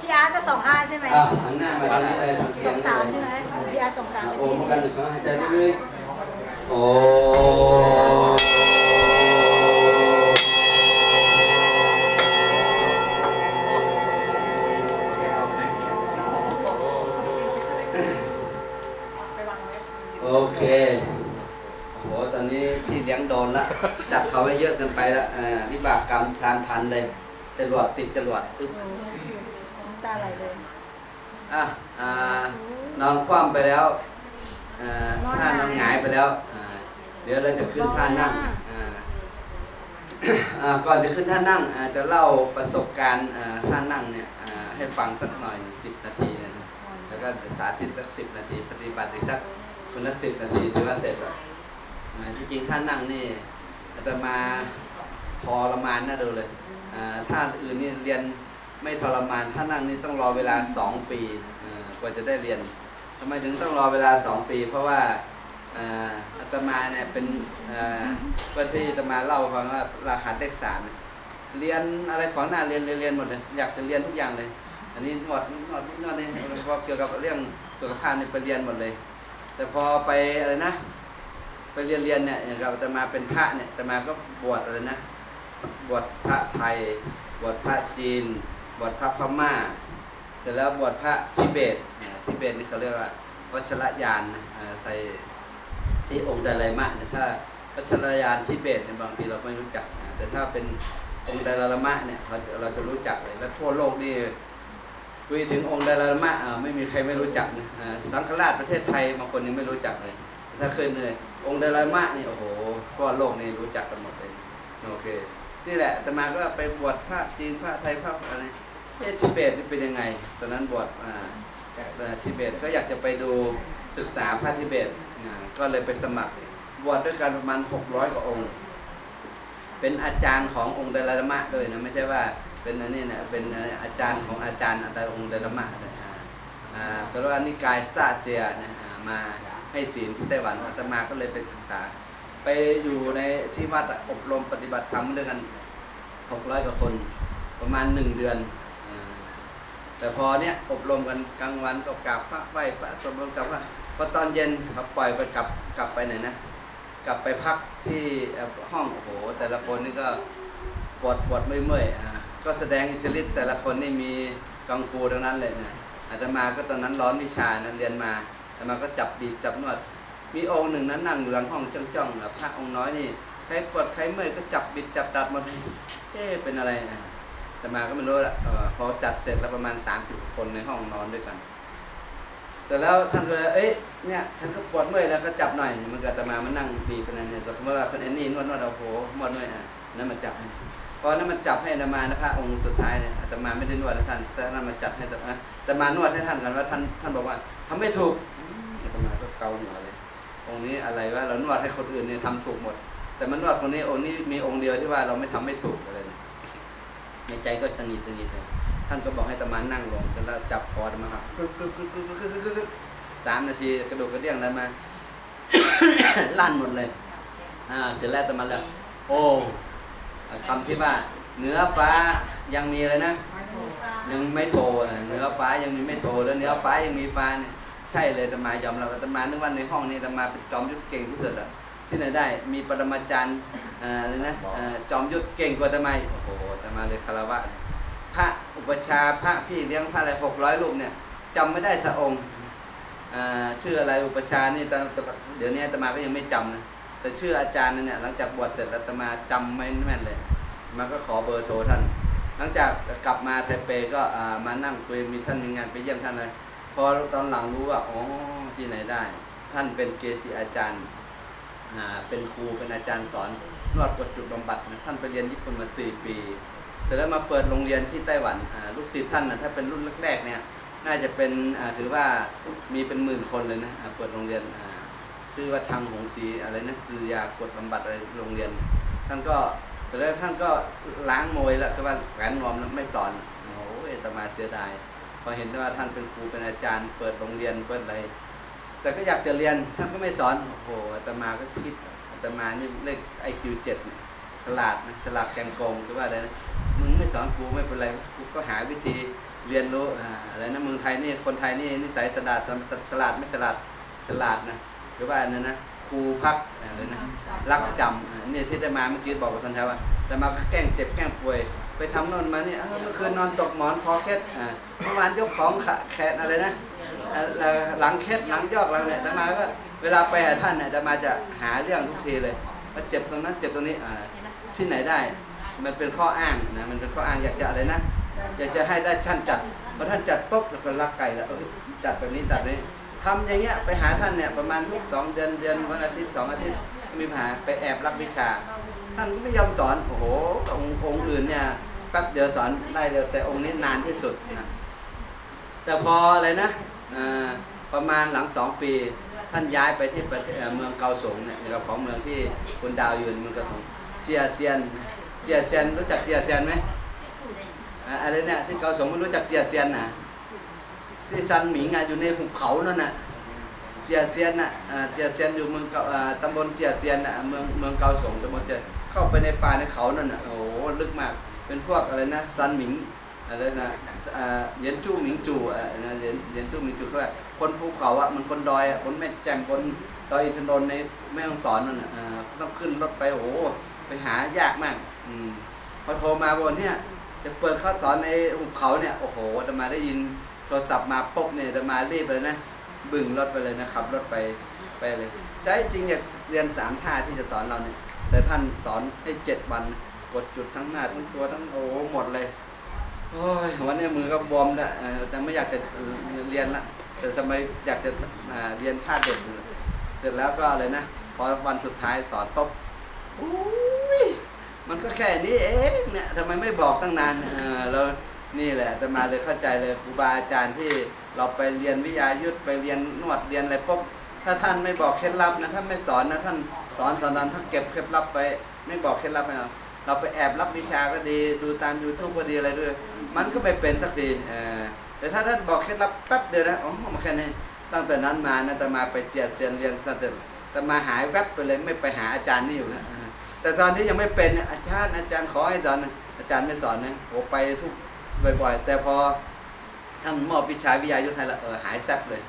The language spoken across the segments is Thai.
พี่อาร์ตก็สองห้าใช่ไหมอะหันหน้ามาทางนี้เลยทางสเสียองงสามใช่ไหมพี่อาร์ตสองสามอะไปโอ้ทีมนี้กันหนึ่งครั้งหายใจลึกๆโอ้โอเคโหตอนนี้พี่เลี้ยงโดนละจับเขาไว้เยอะเกินไปละอ่าวิบากกรรมทานทันเลย จรวดติดจรวดอึ๊บโอ้น้ำตาไหลเลย อะอ่านอนคว่ำไปแล้วอ่าท่านอนหงายไปแล้วอ่าเดี๋ยวเราจะขึ้นท่านั่งอ่าอ่าก่อนจะขึ้นท่านั่งอ่าจะเล่าประสบการณ์อ่าท่านั่งเนี่ยอ่าให้ฟังสักหน่อยสิบนาทีเนยนะแล้วก็จะสาธิตสักสิบนาที ปฏิบัติอีกสักคนละสิบนาทีถือว่าเสร็จแล้วอ่าจริงๆท่านั่งนี่อาตมาทรมานน่าดูเลยอ่า ท่าอื่นนี่เรียนไม่ทรมานถ้านั่งนี่ต้องรอเวลา 2 ปีกว่าจะได้เรียนทำไมถึงต้องรอเวลา 2 ปี เพราะว่าอาตมาเนี่ยเป็นก็ที่อาตมาเล่าฟังว่ารหัสเลขสามเรียนอะไรของหน้าเรียนเรียนเรียนหมดเลยอยากจะเรียนทุกอย่างเลย อันนี้นวดนวดนวดนี่พอเกี่ยวกับเรื่องสุขภาพเนี่ยไปเรียนหมดเลย แต่พอไปอะไรนะ ไปเรียนเรียนเนี่ยอย่างกับอาตมาเป็นพระเนี่ยอาตมาก็บวชอะไรนะ บวชพระไทย บวชพระจีน บวชพระพม่า เสร็จแล้วบวชพระทิเบตทิเบตนี่เขาเรียกว่าวัชรยานใส่ที่องค์ดาไลมะเนี่ยถ้าวัชรยานทิเบตเนี่ยบางทีเราไม่รู้จักนะแต่ถ้าเป็นองค์ดาไลมะเนี่ยเราจะเราจะรู้จักเลยแล้วทั่วโลกนี่คุยถึงองค์ดาไลมะไม่มีใครไม่รู้จักนะสังฆราชประเทศไทยบางคนยังไม่รู้จักเลย ถ้าเคยเลยองค์ดาไลมะนี่โอ้โหทั่วโลกนี่รู้จักกันหมดเลยโอเค นี่แหละอาตมาก็ไปบวชพระจีนพระไทยพระอะไรเอะทิเบตนี่เป็นยังไง ตอนนั้นบวชอ่าทิเบตก็อยากจะไปดูศึกษาพระทิเบตก็เลยไปสมัครบวชด้วยกันประมาณ 600 กว่าองค์ เป็นอาจารย์ขององค์เดลลามะด้วยนะไม่ใช่ว่าเป็นอันนี้นะเป็นอาจารย์ของอาจารย์อาจารย์องค์เดลลามะเลยอ่าอ่าสารวานิกายซาเจียนะมาให้ศีลที่ไต้หวันอาตมาก็เลยไปศึกษา ไปอยู่ในที่วัดอบรมปฏิบัติธรรมด้วยกัน หกร้อยกว่าคนประมาณหนึ่งเดือนอแต่พอเนี้ยอบรมกันกลางวันก็กราบพระไหวพระสมรมกับพระพอตอนเย็นเขาปล่อยไปกลับกลับไปไหนนะ กลับไปพักที่ห้องโอ้โห แต่ละคนนี่ก็ปวดปวดเมื่อยๆอ่าก็แสดงอิทธิฤทธิ์แต่ละคนนี่มีกังฟูทั้งนั้นเลยนะอาตมาก็ตอนนั้นร้อนวิชานะเรียนมาอาตมาก็จับบีบจับนวด มีองค์หนึ่งนั้นนั่งอยู่หลังห้องจ้องๆอะพระองค์น้อยนี่ ใครปวดใครเมื่อยก็จับบิดจับดัดหมดเลยเอ๊ะเป็นอะไรอะแต่มาก็ไม่รู้ละออพอจัดเสร็จแล้วประมาณ30คนในห้องนอนด้วยกัน เสร็จแล้วท่านก็เลยเอ๊ะเนี่ยฉันก็ปวดเมื่อยแล้วก็จับหน่อยมันก็อาตมามันนั่งบีบเป็นอะไรเนี่ยแต่สมมติว่าคนไอ้นี่นวดนวดเอาโหนวดนวดอะนั่นมันจับให้พอนั้นมันจับให้อาตมานะพระองค์สุดท้ายเนี่ยอาตมาไม่ได้นวดให้ท่านแต่นั่นมันจัดให้แต่อาตมานวดให้ท่านกันว่าท่านท่านบอกว่าทำไม่ถูกอาตมาก็เกาหัวเลยองค์นี้อะไรว่าเรานวดให้คนอื่นเนี่ยทำถูกหมด แต่มันว่าคนนี้องค์นี้มีองค์เดียวที่ว่าเราไม่ทำไม่ถูกอะไรในใจก็ตังหิดตังหิดเลยท่านก็บอกให้ตะมานั่งลงแล้วจับคอตมาครับสามนาทีกระดูกกระเดี่ยงอะไรมาลั่นหมดเลย อ่า เสร็จแล้วตะมาแล้วโอ้คำที่ว่าเนื้อฟ้ายังมีเลยนะยังไม่โทเนื้อฟ้ายังมีไม่โทแล้วเนื้อฟ้ายังมีฟ้าเนี่ยใช่เลยตะมายอมรับตมานึกว่าในห้องนี้ตะมาเป็นจอมยุทธเก่งที่สุดอะ ที่ไหนได้ มีปรมาจารย์เอ่ออะไรนะเอ่อจอมยุทธเก่งกว่าตมาอีกโอ้โหตมาเลยคารวะเลยพระอุปชฌาย์พระพี่เลี้ยงพระอะไรหกร้อยรูปเนี่ยจำไม่ได้สักองค์เอ่อชื่ออะไรอุปชฌาย์นี่ตอนเดี๋ยวนี้ตมาก็ยังไม่จำนะแต่ชื่ออาจารย์นั่นเนี่ยหลังจากบวชเสร็จแล้วตมาจำไม่แม่นเลยมาก็ขอเบอร์โทรท่าน หลังจากกลับมาไทเปก็อ่ามานั่งคุยมีท่านมีงานไปเยี่ยมท่านเลยพอตอนหลังรู้ว่าอ๋อที่ไหนได้ ท่านเป็นเกจิอาจารย์อ่า เป็นครูเป็นอาจารย์สอนนวดกดจุดบำบัดนะท่านไปเรียนญี่ปุ่นมา 4 ปี เสร็จแล้วมาเปิดโรงเรียนที่ไต้หวันลูกศิษย์ท่านนะถ้าเป็นรุ่นแรกๆเนี่ยน่าจะเป็นถือว่ามีเป็นหมื่นคนเลยนะเปิดโรงเรียนชื่อว่าทางหงสีอะไรนะจือยากดบำบัดอะไรโรงเรียน ท่านก็เสร็จแล้วท่านก็ล้างมวยแล้วคือว่าแขวนนอมแล้วไม่สอนโอ้ยอาตมาเสียดายพอเห็นว่าท่านเป็นครูเป็นอาจารย์ เปิดโรงเรียนเปิดอะไร แต่ก็อยากจะเรียนท่านก็ไม่สอน โอ้โหอาตมาก็คิดอาตมานี่เลขไอคิวเจ็ดฉลาดนะฉลาดแกงโกงคือว่าอะไรนะมึงไม่สอนกูไม่เป็นไรกูก็หาวิธีเรียนรู้อ่าอะไรนะเมืองไทยนี่คนไทยนี่นิสัยฉลาดสฉลาดไม่ฉลาดฉลาดนะหรือว่าอันนั้นนะครูพักอะไรนะรักจำอ่าเนี่ยที่ได้มาเมื่อกี้บอกกับท่านแท้ว่าแต่มาก็แกล้งเจ็บแกล้งป่วย ไปทำโน่นมาเนี่ยเอ้าเมื่อคืนนอนตกหมอนคอเคล็ดอ่าเมื่อวานยกของขาแขนอะไรนะอ่าเอ่อ หลังเคล็ดหลังยอกหลังเนี่ยแต่มาก็เวลาไปหาท่านเนี่ยแต่มาจะหาเรื่องทุกทีเลยว่าเจ็บตรงนั้นเจ็บตรงนี้อ่าที่ไหนได้ มันเป็นข้ออ้างนะมันเป็นข้ออ้างอยากจะอะไรนะอยากจะให้ได้ท่านจัดพอท่านจัดปุ๊บแล้วก็รักไก่แล้วจัดแบบนี้จัดนี้ทำอย่างเงี้ยไปหาท่านเนี่ยประมาณทุกสองเดือนเดือนวันอาทิตย์สองอาทิตย์มีปัญหาไปแอบรับวิชา ท่านก็ไม่ยอมสอนโอ้โหองค์องค์อื่นเนี่ยแป๊บเดียวสอนได้เดียวแต่องค์นี้นานที่สุดนะแต่พออะไรนะ ประมาณหลังสองปี ท่านย้ายไปที่เมืองเกาสงเนี่ยนะครับของเมืองที่คุณดาวอยู่เมืองเกาสงเจียเซียนเจียเซียนรู้จักเจียเซียนไหมอะไรเนี่ยที่เกาสงไม่รู้จักเจียเซียนนะที่ซันหมิงอะอยู่ในหุบเขานั่นน่ะเจียเซียนน่ะเจียเซียนอยู่เมืองตำบลเจียเซียนน่ะเมืองเมืองเกาสงตำบลเจียเข้าไปในป่าในเขานั่นน่ะโอ้โหลึกมากเป็นพวกอะไรนะซันหมิงอะไรนะ เหยียนจู้หมิงจู่อ่านะเหยียนเหยียนจู้หมิงจู่เขาว่าคนภูเขาอะมันคนดอยอะคนแม่แจ่มคนดอยอินทนนท์ในแม่ฮ่องสอนนั่นน่ะต้องขึ้นรถไปโอ้โหไปหายากมากอืมพอโทรมาบนเนี่ยจะเปิดข้าสอนในหุบเขาเนี่ยโอ้โหจะมาได้ยินโทรศัพท์มาปุ๊บเนี่ยจะมารีบเลยนะบึงรถไปเลยนะครับรถไปไปเลยใจจริงอยากเรียนสามท่าที่จะสอนเราเนี่ยแต่ท่านสอนให้เจ็ดวันกดจุดทั้งหน้าทั้งตัวทั้งโอ้หมดเลย โอ้ยวันนี้มือก็บวมแล้วแต่ไม่อยากจะเรียนละแต่ทำไมอยากจะเรียนท่าเด็ดเสร็จแล้วก็เลยนะพอวันสุดท้ายสอนปุ๊บอุ้ยมันก็แค่นี้เองเนี่ยทำไมไม่บอกตั้งนานเออเรานี่แหละจะมาเลยเข้าใจเลยครูบาอาจารย์ที่เราไปเรียนวิทยายุทธไปเรียนนวดเรียนอะไรปุ๊บถ้าท่านไม่บอกเคล็ดลับนะท่านไม่สอนนะท่านสอนสอนนั้นท่านเก็บเคล็ดลับไปไม่บอกเคล็ดลับไปเอา เราไปแอบรับวิชาก็ดีดูตามยูทูบก็ดีอะไรด้วย มันก็ไม่เป็นสักทีเออแต่ถ้าท่านบอกเคล็ดลับแป๊บเดียวนะอ๋อมาแค่นี้ตั้งแต่นั้นมานะแต่มาไปเจียดเซียนเรียนสเต็ปแต่มาหายแวบไปเลยไม่ไปหาอาจารย์นี่อยู่นะแต่ตอนที่ยังไม่เป็นอาจารย์อาจารย์ขอให้สอนอาจารย์ไม่สอนนะโอ้ไปทุกบ่อยๆ แต่พอท่านมอบวิชาวิทยายุทธให้ละเออหายแซ่บเลย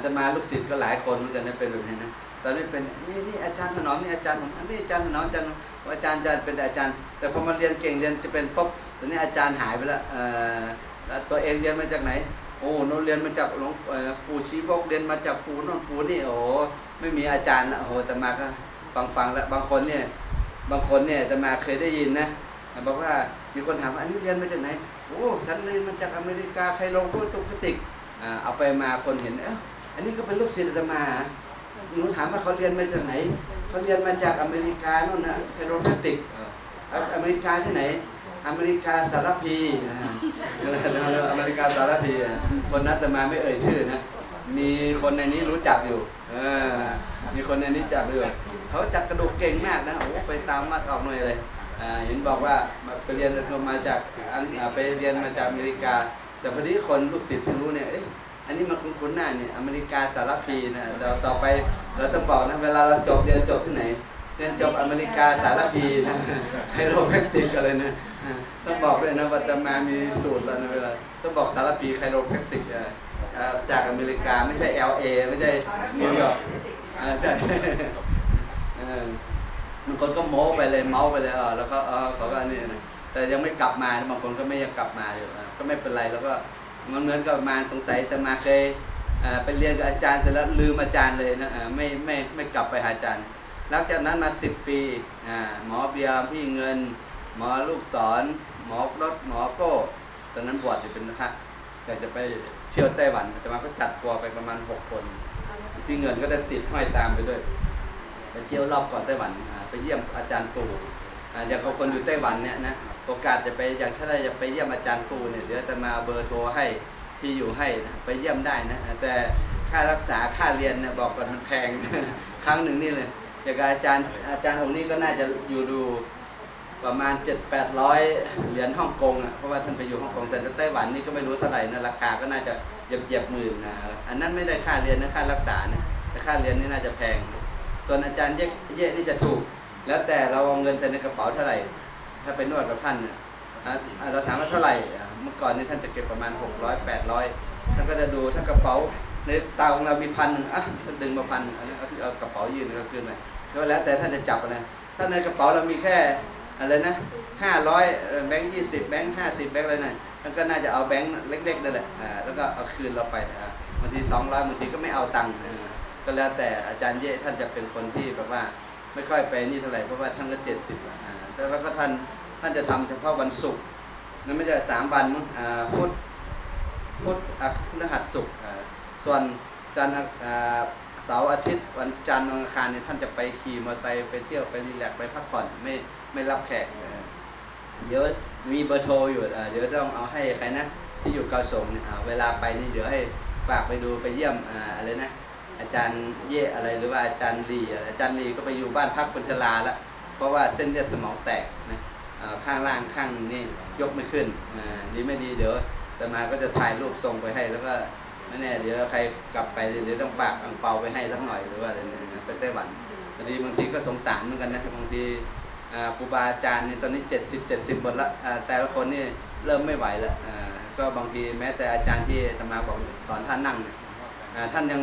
แต่มาลูกศิษย์ก็หลายคนเหมือนกันนะเป็นแบบนี้นะ ตอนนี้เป็นนี่นี่อาจารย์ถนอมนี่อาจารย์ผมนนี้อาจารย์ถนอมอาจารย์อาจารย์อาจารย์เป็นอาจารย์ แต่พอมาเรียนเก่งเรียนจะเป็นปุ๊บตอนนี้อาจารย์หายไปแล้วเออแล้วตัวเองเรียนมาจากไหน โอ้โนนเรียนมาจากหลวงปู่ชีวกเรียนมาจากปู่นนปู่นี่โอ้ไม่มีอาจารย์ละโอ้แต่มาก็ฟังฟังแล้วบางคนเนี่ยบางคนเนี่ยแต่มาเคยได้ยินนะบอกว่ามีคนถามว่าอันนี้เรียนมาจากไหนโอ้ฉันเรียนมาจากอเมริกาใครลงพุทธคติกเอาไปมาคนเห็นเอ้าอันนี้ก็เป็นลูกศิษย์อาตมา หนูถามว่าเขาเรียนมาจากไหน เขาเรียนมาจากอเมริกาโน่นนะไคโรแพติกอเมริกาที่ไหน อเมริกาสารพีอ่าอเมริกาสารพีอะคนนั้นแต่มาไม่เอ่ยชื่อนะ มีคนในนี้รู้จักอยู่เออมีคนในนี้จักอยู่เขาจักกระดูกเก่งมากนะ โอ้ไปตามมาออกหน่อยเลยอ่าเห็นบอกว่าไปเรียนมาจากอังอ่าไปเรียนมาจากอเมริกา แต่พอดีคนลูกศิษย์ที่รู้เนี่ยเอันนี้มันคุ้นๆหน้าเนี่ยอเมริกาสารพีนะเราต่อไปเราต้องบอกนะเวลาเราจบเรียนจบที่ไหนเรียนจบอเมริกาสารพีนะไฮโดรแพคติกอะไรนะต้องบอกด้วยนะว่าจะมามีสูตรแล้วนะเวลาต้องบอกสารพีไฮโดรแพคติกอ่าจากอเมริกาไม่ใช่ LA ไม่ใช่นิวยอร์กใช่บางคนก็โม้ไปเลยเมาไปเลยเออแล้วก็เออเขาก็นี่นะแต่ยังไม่กลับมาบางคนก็ไม่ยังกลับมาอยู่ก็ไม่เป็นไรแล้วก็ มันเหมือนกับมาสงสัยจะมาเคยไปเรียนกับอาจารย์เสร็จแล้วลืมอาจารย์เลยนะเอ่ไม่ไม่ไม่กลับไปหาอาจารย์ หลังจากนั้นมาสิบปีหมอเบียร์พี่เงิน หมอลูกศร หมอรถหมอโก้ตอนนั้นบวชอยู่เป็นพระอยากจะไปเที่ยวไต้หวันแต่มาก็จัดทัวไปประมาณหกคน พี่เงินก็ได้ติดห้อยตามไปด้วย ไปเที่ยวรอบเก่อนไต้หวันไปเยี่ยมอาจารย์ปู่ อาอย่างคนอยู่ไต้หวันเนี่ยนะโอกาสจะไปอยากถ้าได้จะไปเยี่ยมอาจารย์ปู่เนี่ยเดี๋ยวจะมาเบอร์โทรให้ที่อยู่ให้นะไปเยี่ยมได้นะแต่ค่ารักษาค่าเรียนเนี่ยบอกก่อนมันแพง ครั้งหนึ่งนี่เลยอย่างกับอาจารย์อาจารย์องนี้ก็น่าจะอยู่ดูประมาณ 7 8 0 0 เหรียญฮ่องกงอะเพราะว่าท่านไปอยู่ฮ่องกงแต่ไต้หวันนี่ก็ไม่รู้เท่าไหร่นะราคาก็น่าจะเหยียบเหยียบหมื่นนะอันนั้นไม่ได้ค่าเรียนนะค่ารักษานะแต่ค่าเรียนนี่น่าจะแพง ส่วนอาจารย์เยอะเยอะนี่จะถูก แล้วแต่เราเอาเงินใส่ในกระเป๋าเท่าไหร่ ถ้าไปนวดกับท่านเนี่ยอ่าอ่าเราถามว่าเท่าไหร่ เมื่อก่อนนี้ท่านจะเก็บประมาณ 600 800 ท่านก็จะดูถ้ากระเป๋าในตาของเรามีพันหนึ่งอะท่านดึงมาพันอันนี้เอากระเป๋ายืนก็ขึ้นไปก็แล้วแต่ท่านจะจับอะถ้าในกระเป๋าเรามีแค่อะไรนะ500แบงค์20แบงค์50แบงค์อะไรนั่นท่านก็น่าจะเอาแบงค์เล็กๆนั่นแหละอ่าแล้วก็เอาคืนเราไปอ่าบางที200บางทีก็ไม่เอาตังค์ก็แล้วแต่อาจารย์เย่ท่านจะเป็นคนที่แบบว่า ไม่ค่อยไปนี่เท่าไหร่เพราะว่าท่านก็เจ็ดสิบแล้วอ่าแต่แล้วก็ท่านท่านจะทำเฉพาะวันศุกร์นั่นไม่ใช่สามวันมั้งอ่าพุธพุธอะพฤหัสศุกร์อ่าส่วนจันทร์อ่าเสาร์อาทิตย์วันจันทร์วันอังคารเนี่ยท่านจะไปขี่มอเตอร์ไซค์ไปเที่ยวไปรีแลกซ์ไปพักผ่อนไม่ไม่รับแขกอ่าเดี๋ยวมีเบอร์โทรอยู่อ่าเดี๋ยวต้องเอาให้ใครนะที่อยู่เกาสงเนี่ยเวลาไปนี่เดี๋ยวให้ฝากไปดูไปเยี่ยมอ่าอะไรนะ อาจารย์เย่อะไรหรือว่าอาจารย์ลีอะไรอาจารย์ลีก็ไปอยู่บ้านพักคนชราแล้วเพราะว่าเส้นเลือดสมองแตกนะข้างล่างข้างนี่ยกไม่ขึ้นอ่าดีไม่ดีเดี๋ยวแต่มาก็จะถ่ายรูปส่งไปให้แล้วก็ไม่แน่เดี๋ยวใครกลับไปเดี๋ยวต้องฝากอังเปาไปให้สักหน่อยหรือว่าอะไรเนี่ยไปไต้หวันบางทีบางทีก็สงสารเหมือนกันนะบางทีครูบาอาจารย์นี่ตอนนี้70 70หมดละแต่ละคนนี่เริ่มไม่ไหวแล้วก็บางทีแม้แต่อาจารย์ที่อาตมาบอกสอนท่านนั่งเนี่ยท่านยัง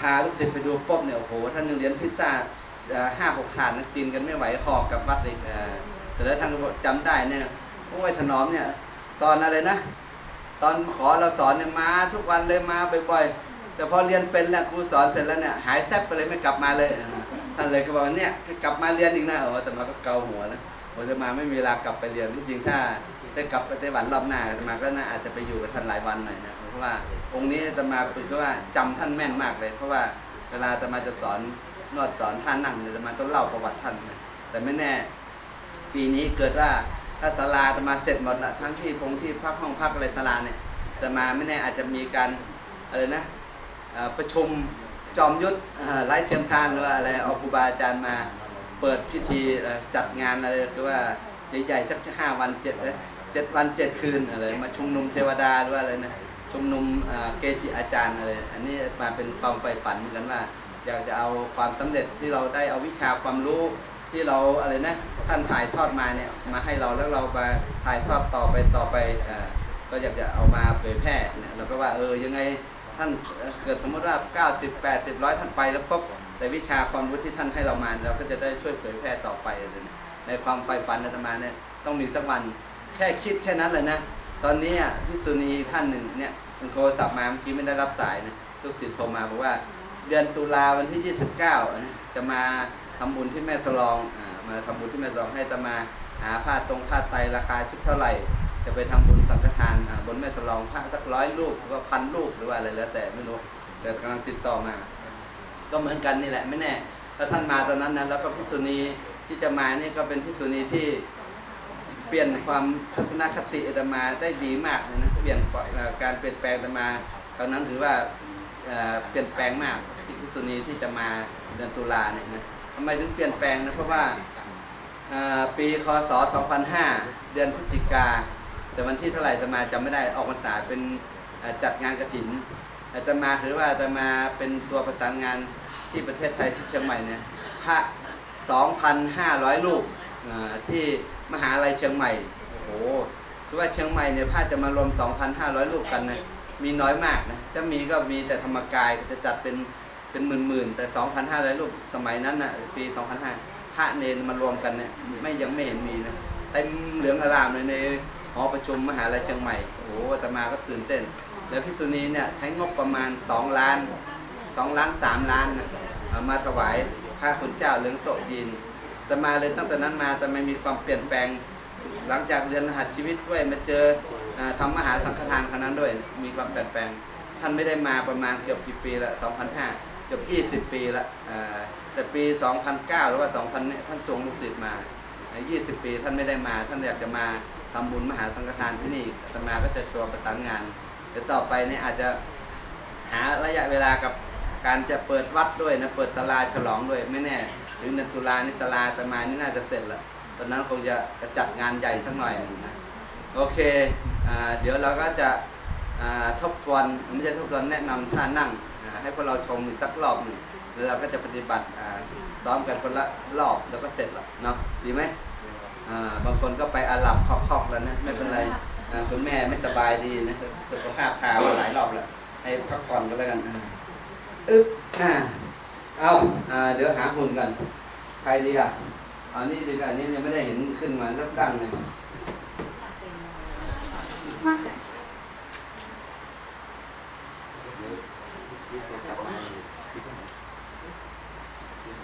พาลูกศิษย์ไปดูปุ๊บเนี่ยโอ้โหท่านยังเลี้ยงพิซซ่าห้าหกถาดนะกินกันไม่ไหวหอบกลับวัดเลยแต่แล้วท่านก็บอกจำได้เนี่ยพวกไอ้ถนอมเนี่ย ตอนอะไรนะ ตอนขอเราสอนเนี่ยมาทุกวันเลยมาบ่อยๆแต่พอเรียนเป็นแล้วครูสอนเสร็จแล้วเนี่ยหายแซ่บไปเลยไม่กลับมาเลยท่านเลยก็บอกว่าเนี่ยกลับมาเรียนอีกนะโอ้แต่มาก็เกาหัวนะโอ้จะมาไม่มีเวลากลับไปเรียนที่จริงถ้า ได้กลับไปไต้หวันรอบหน้าอาตมาก็น่าอาจจะไปอยู่กับท่านหลายวันหน่อยนะเพราะว่าองค์นี้อาตมาเป็นว่าจำท่านแม่นมากเลย เพราะว่าเวลาอาตมาจะสอนนวดสอนท่านนั่งอาตมาต้องเล่าประวัติท่านนะแต่ไม่แน่ ปีนี้เกิดว่าถ้าศาลาอาตมาเสร็จหมดละทั้งที่พงที่พักห้องพักอะไรศาลาเนี่ยอาตมาไม่แน่อาจจะมีการอะไรนะประชุมจอมยุทธเอ่อไร้เทียมทานหรือว่าอะไรเอาครูบาอาจารย์มาเปิดพิธีจัดงานอะไรคือว่าใหญ่ๆสักห้าวันเจ็ดเลย เจ็ดวันเจ็ดคืนอะไรมาชุมนุมเทวดาหรือว่าอะไรนะชุมนุมเกจิอาจารย์อะไรอันนี้มาเป็นความใฝ่ฝันเหมือนกันว่า อยากจะเอาความสำเร็จที่เราได้เอาวิชาความรู้ที่เราอะไรนะท่านถ่ายทอดมาเนี่ยมาให้เราแล้วเรามาถ่ายทอดต่อไปต่อไปอก็อยากจะเอามาเผยแพร่เนี่ยเราก็ว่าเออยังไงท่านเกิดสมมติว่า 90 80ร้อยท่านไปแล้วปุ๊บแต่วิชาความรู้ที่ท่านให้เรามาเราก็จะได้ช่วยเผยแพร่ต่อไปอะไรเนี่ยในความใฝ่ฝันอาตมาเนี่ยต้องมีสักวัน แค่คิดแค่นั้นเลยนะ ตอนนี้พิษุณีท่านหนึ่งเนี่ยมันโทรศัพท์มาเมื่อกี้ไม่ได้รับสายนะลูกศิษย์โทรมาบอกว่า เดือนตุลาวันที่ 29นะจะมาทำบุญที่แม่สลองอมาทำบุญที่แม่สลองให้ตมาหาผ้าตรงผ้าไตราคาชุดเท่าไหร่ จะไปทำบุญสังฆทานบนแม่สลองผ้าสักร้อยลูกหรือว่าพันลูกหรือว่าอะไรแล้วแต่ไม่รู้แต่กำลังติดต่อมา ก็เหมือนกันนี่แหละไม่แน่ถ้าท่านมาตอนนั้นนะแล้วก็พิษุณีที่จะมานี่ก็เป็นพิษุณีที่ ปลี่ยนความทัศนคติอาตมาได้ดีมากเลยนะเปลี่ยนการเปลี่ยนแปลงอาตมาตอนนั้นถือว่าเปลี่ยนแปลงมากที่พิษุณีที่จะมาเดือนตุลาเนี่ยนะทำไมถึงเปลี่ยนแปลงนะเพราะว่าปีคศ 2005 เดือนพฤศจิกา แต่วันที่เท่าไหร่อาตมาจำไม่ได้ออกพรรษาเป็นจัดงานกระถินอาตมาถือว่าอาตมาเป็นตัวประสานงานที่ประเทศไทยที่เชียงใหม่เนี่ยพระ 2,500 ลูกที่ มหาลัยเชียงใหม่ โอ้โหคือว่าเชียงใหม่เนี่ยพระจะมารวม 2,500 ลูกกันนะมีน้อยมากนะจะมีก็มีแต่ธรรมกายจะจัดเป็นเป็นหมื่นๆแต่ 2,500 ลูกสมัยนั้นนะปี 2,500พระเนนมารวมกันเนี่ยไม่ยังไม่เห็นมีนะเต็มเหลืองอารามเลยในหอประชุมมหาลัยเชียงใหม่ โอ้โหอาตมาก็ตื่นเต้น แล้วพิษุณีเนี่ยใช้งบประมาณ 2 ล้าน 2 ล้าน 3 ล้านนะเอามาถวายพระคุณเจ้าเหลืองโตะจีน แต่มาเลยตั้งแต่นั้นมาแต่ไม่มีความเปลี่ยนแปลง หลังจากเรียนรหัสชีวิตด้วยมาเจอทำมหาสังฆทานครั้งนั้นด้วย มีความเปลี่ยนแปลง ท่านไม่ได้มาประมาณเกือบกี่ปีละ2005เกือบ20 ปีละแต่ปี 2009 หรือว่า 2000เนี่ยท่านส่งลูกศิษย์มา 20 ปีท่านไม่ได้มา ท่านอยากจะมาทำบุญมหาสังฆทานที่นี่อาตมาก็จะตัวประสานงานเดี๋ยวต่อไปเนี่ยอาจจะหาระยะเวลากับการจะเปิดวัดด้วยนะเปิดศาลาฉลองด้วยไม่แน่ ถึงเดือนตุลานี่ศาลาอาตมานี่น่าจะเสร็จละตอนนั้นคงจะจัดงานใหญ่สักหน่อยนะโอเคอเดี๋ยวเราก็จะทบทวนไม่ใช่ทบทวนแนะนำท่านั่งให้พวกเราชมอีกสักรอบหนึ่งแล้วเราก็จะปฏิบัติซ้อมกันคนละรอบแล้วก็เสร็จละเนาะดีไหมบางคนก็ไปอาหรับคอกๆแล้วนะไม่เป็นไรคุณแม่ไม่สบายดีนะสุขภาพพามาหลายรอบแล้วให้พักผ่อนก็แล้วกันอึ๊บอ่า เอา้าเดี๋ยวหาหุ่นกัน ใครดีอะอันนี้ดีกว่าอันนี้ยังไม่ได้เห็นขึ้นมาสักตั้งเลยเดี๋ยวพี่จะกลับมา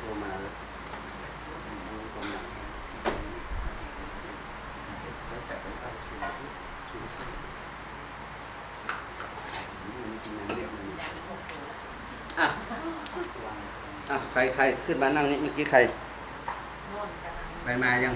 โทรมาแล้วโทรมาอะ อะใครใคร ขึ้นมานั่งนี่เมื่อกี้ใครไปมายัง